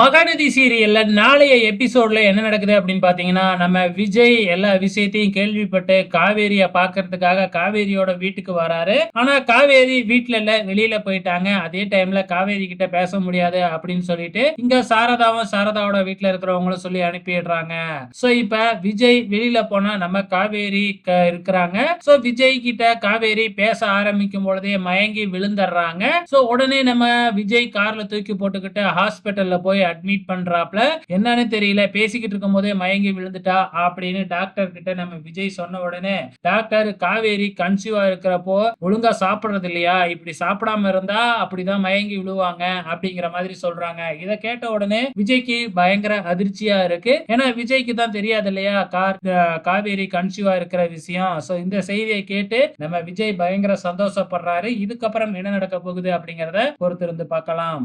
மகாநதி சீரியல்ல நாளைய எபிசோட்ல என்ன நடக்குது அப்படின்னு பாத்தீங்கன்னா நம்ம விஜய் எல்லா விஷயத்தையும் கேள்விப்பட்டு காவேரிய பாக்குறதுக்காக காவேரியோட வீட்டுக்கு வராரு. ஆனா காவேரி வீட்டுல இல்ல வெளியில போயிட்டாங்க. அதே டைம்ல காவேரி கிட்ட பேச முடியாது அப்படின்னு சொல்லிட்டு இங்க சாரதாவும் சாரதாவோட வீட்டுல இருக்கிறவங்களும் சொல்லி அனுப்பிடுறாங்க. சோ இப்ப விஜய் வெளியில போனா நம்ம காவேரி க- இருக்கிறாங்க. சோ விஜய் கிட்ட காவேரி பேச ஆரம்பிக்கும் பொழுதே மயங்கி விழுந்துடுறாங்க. சோ உடனே நம்ம விஜய் கார்ல தூக்கி போட்டுக்கிட்டு ஹாஸ்பிட்டல்ல போய் அட்மிட் பண்றாப்ல. என்னன்னு தெரியல. பேசிக்கிட்டு இருக்கும் போதே மயங்கி விழுந்துட்டா அப்படின்னு டாக்டர் கிட்ட நம்ம விஜய் சொன்ன உடனே டாக்டர் காவேரி கன்சீவா இருக்கிறப்போ ஒழுங்கா சாப்பிடுறது இல்லையா? இப்படி சாப்பிடாம இருந்தா அப்படிதான் மயங்கி விழுவாங்க அப்படிங்கிற மாதிரி சொல்றாங்க. இதை கேட்ட உடனே விஜய்க்கு பயங்கர அதிர்ச்சியா இருக்கு. ஏன்னா விஜய்க்கு தான் தெரியாது இல்லையா? கார் காவேரி கன்சீவா இருக்கிற விஷயம். சோ இந்த செய்தியை கேட்டு நம்ம விஜய் பயங்கர சந்தோஷப்படுறாரு. இதுக்கப்புறம் என்ன நடக்க போகுது அப்படிங்கறத பொறுத்திருந்து பார்க்கலாம்.